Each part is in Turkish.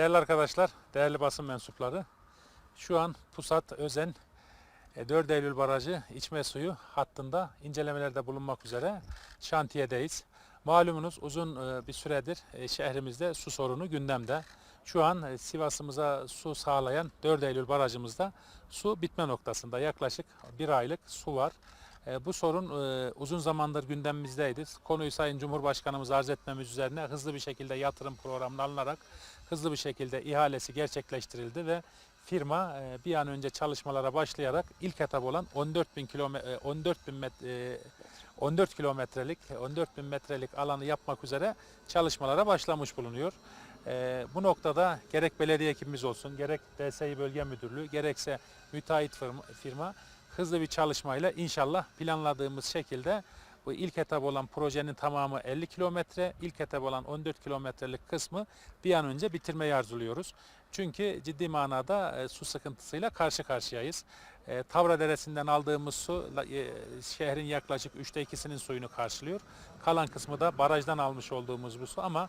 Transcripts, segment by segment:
Değerli arkadaşlar, değerli basın mensupları, şu an Pusat Özen e, 4 Eylül Barajı içme suyu hattında incelemelerde bulunmak üzere şantiyedeyiz. Malumunuz uzun e, bir süredir e, şehrimizde su sorunu gündemde. Şu an e, Sivas'ımıza su sağlayan 4 Eylül Barajımızda su bitme noktasında yaklaşık bir aylık su var. E, Bu sorun e, uzun zamandır gündemimizdeydi. Konuyu Sayın Cumhurbaşkanımız arz etmemiz üzerine hızlı bir şekilde yatırım programına alınarak hızlı bir şekilde ihalesi gerçekleştirildi ve firma e, bir an önce çalışmalara başlayarak ilk etap olan 14 bin kilometre 14 bin met, e, 14 kilometrelik 14 bin metrelik alanı yapmak üzere çalışmalara başlamış bulunuyor. E, bu noktada gerek belediye ekibimiz olsun, gerek DSİ Bölge Müdürlüğü, gerekse müteahhit firma, firma hızlı bir çalışmayla inşallah planladığımız şekilde bu ilk etap olan projenin tamamı 50 kilometre, ilk etap olan 14 kilometrelik kısmı bir an önce bitirmeyi arzuluyoruz. Çünkü ciddi manada e, su sıkıntısıyla karşı karşıyayız. E, Tavra Deresi'nden aldığımız su e, şehrin yaklaşık üçte ikisinin suyunu karşılıyor. Kalan kısmı da barajdan almış olduğumuz bu su ama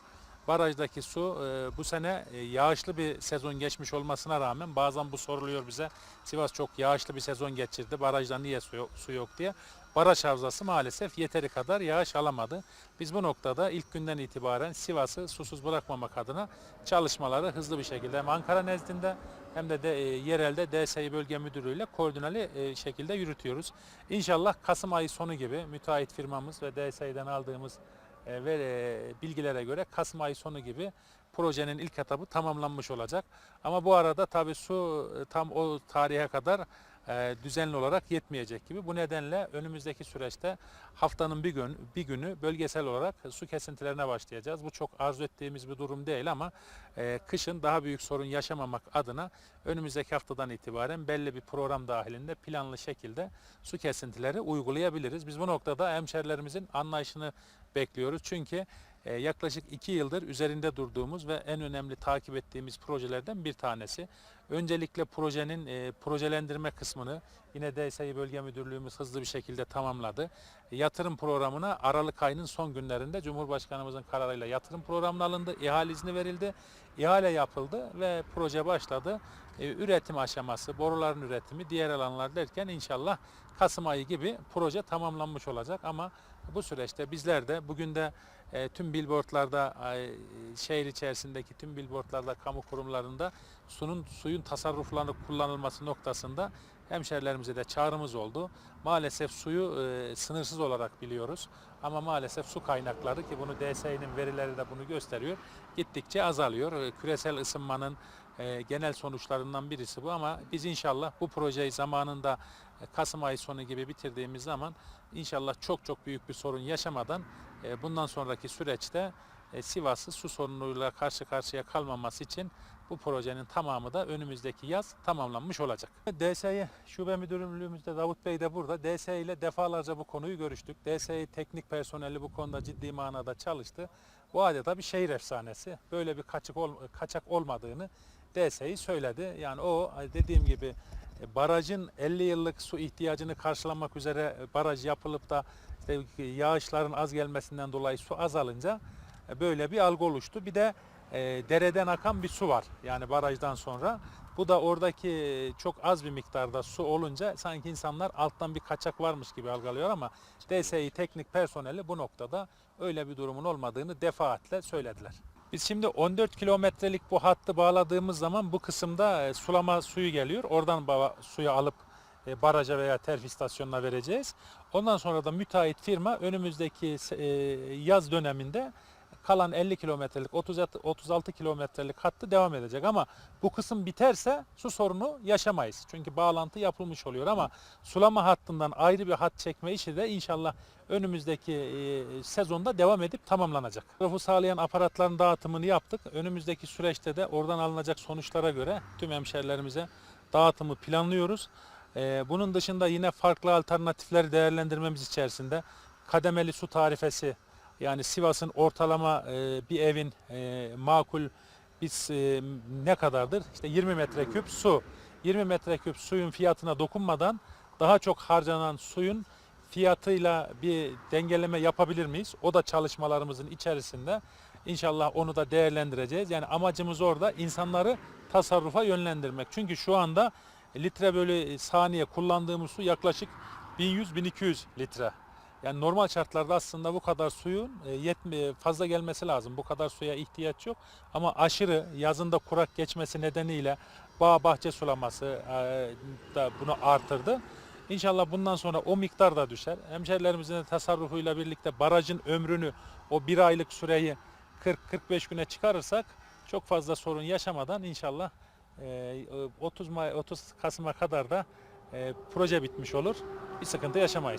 barajdaki su e, bu sene e, yağışlı bir sezon geçmiş olmasına rağmen bazen bu soruluyor bize. Sivas çok yağışlı bir sezon geçirdi. Barajda niye su yok, su yok diye. Baraj havzası maalesef yeteri kadar yağış alamadı. Biz bu noktada ilk günden itibaren Sivas'ı susuz bırakmamak adına çalışmaları hızlı bir şekilde hem Ankara nezdinde hem de, de e, yerelde DSİ Bölge Müdürlüğü ile koordineli e, şekilde yürütüyoruz. İnşallah Kasım ayı sonu gibi müteahhit firmamız ve DSİ'den aldığımız ve e, bilgilere göre Kasım ayı sonu gibi projenin ilk etabı tamamlanmış olacak. Ama bu arada tabii su e, tam o tarihe kadar e, düzenli olarak yetmeyecek gibi. Bu nedenle önümüzdeki süreçte haftanın bir gün bir günü bölgesel olarak su kesintilerine başlayacağız. Bu çok arzu ettiğimiz bir durum değil ama e, kışın daha büyük sorun yaşamamak adına önümüzdeki haftadan itibaren belli bir program dahilinde planlı şekilde su kesintileri uygulayabiliriz. Biz bu noktada hemşerilerimizin anlayışını bekliyoruz. Çünkü e, yaklaşık iki yıldır üzerinde durduğumuz ve en önemli takip ettiğimiz projelerden bir tanesi. Öncelikle projenin e, projelendirme kısmını yine DSİ Bölge Müdürlüğümüz hızlı bir şekilde tamamladı. Yatırım programına Aralık ayının son günlerinde Cumhurbaşkanımızın kararıyla yatırım programına alındı. İhale izni verildi. İhale yapıldı ve proje başladı. E, üretim aşaması, boruların üretimi, diğer alanlar derken inşallah Kasım ayı gibi proje tamamlanmış olacak ama bu süreçte bizler de bugün de e, tüm billboardlarda e, şehir içerisindeki tüm billboardlarda kamu kurumlarında sunun suyun tasarruflanıp kullanılması noktasında hemşerilerimize de çağrımız oldu. Maalesef suyu e, sınırsız olarak biliyoruz ama maalesef su kaynakları ki bunu DSİ'nin verileri de bunu gösteriyor gittikçe azalıyor. E, Küresel ısınmanın e, genel sonuçlarından birisi bu ama biz inşallah bu projeyi zamanında e, Kasım ayı sonu gibi bitirdiğimiz zaman inşallah çok çok büyük bir sorun yaşamadan e, bundan sonraki süreçte e, Sivas'ı su sorunuyla karşı karşıya kalmaması için bu projenin tamamı da önümüzdeki yaz tamamlanmış olacak. DSİ Şube Müdürlüğümüzde Davut Bey de burada. DSİ ile defalarca bu konuyu görüştük. DSİ teknik personeli bu konuda ciddi manada çalıştı. Bu adeta bir şehir efsanesi. Böyle bir kaçak, ol, kaçak olmadığını DSİ söyledi. Yani o dediğim gibi e, barajın 50 yıllık su ihtiyacını karşılamak üzere e, baraj yapılıp da işte yağışların az gelmesinden dolayı su azalınca böyle bir algı oluştu. Bir de e, dereden akan bir su var yani barajdan sonra. Bu da oradaki e, çok az bir miktarda su olunca sanki insanlar alttan bir kaçak varmış gibi algılıyor ama DSİ teknik personeli bu noktada öyle bir durumun olmadığını defaatle söylediler. Biz şimdi 14 kilometrelik bu hattı bağladığımız zaman bu kısımda e, sulama suyu geliyor. Oradan suyu alıp e, baraja veya terfi istasyonuna vereceğiz. Ondan sonra da müteahhit firma önümüzdeki e, yaz döneminde kalan 50 kilometrelik 36, 36 kilometrelik hattı devam edecek ama bu kısım biterse su sorunu yaşamayız. Çünkü bağlantı yapılmış oluyor ama sulama hattından ayrı bir hat çekme işi de inşallah önümüzdeki e, sezonda devam edip tamamlanacak. Tarafı sağlayan aparatların dağıtımını yaptık. Önümüzdeki süreçte de oradan alınacak sonuçlara göre tüm hemşerilerimize dağıtımı planlıyoruz. E, bunun dışında yine farklı alternatifleri değerlendirmemiz içerisinde kademeli su tarifesi yani Sivas'ın ortalama e, bir evin e, makul biz e, ne kadardır? İşte 20 metreküp su. 20 metreküp suyun fiyatına dokunmadan daha çok harcanan suyun fiyatıyla bir dengeleme yapabilir miyiz? O da çalışmalarımızın içerisinde. İnşallah onu da değerlendireceğiz. Yani amacımız orada insanları tasarrufa yönlendirmek. Çünkü şu anda litre bölü saniye kullandığımız su yaklaşık 1100-1200 litre. Yani normal şartlarda aslında bu kadar suyun e, yetme, fazla gelmesi lazım. Bu kadar suya ihtiyaç yok. Ama aşırı yazında kurak geçmesi nedeniyle bağ bahçe sulaması e, da bunu artırdı. İnşallah bundan sonra o miktar da düşer. Hemşerilerimizin de tasarrufuyla birlikte barajın ömrünü o bir aylık süreyi 40-45 güne çıkarırsak çok fazla sorun yaşamadan inşallah e, 30 May 30 Kasım'a kadar da e, proje bitmiş olur. Bir sıkıntı yaşamayız.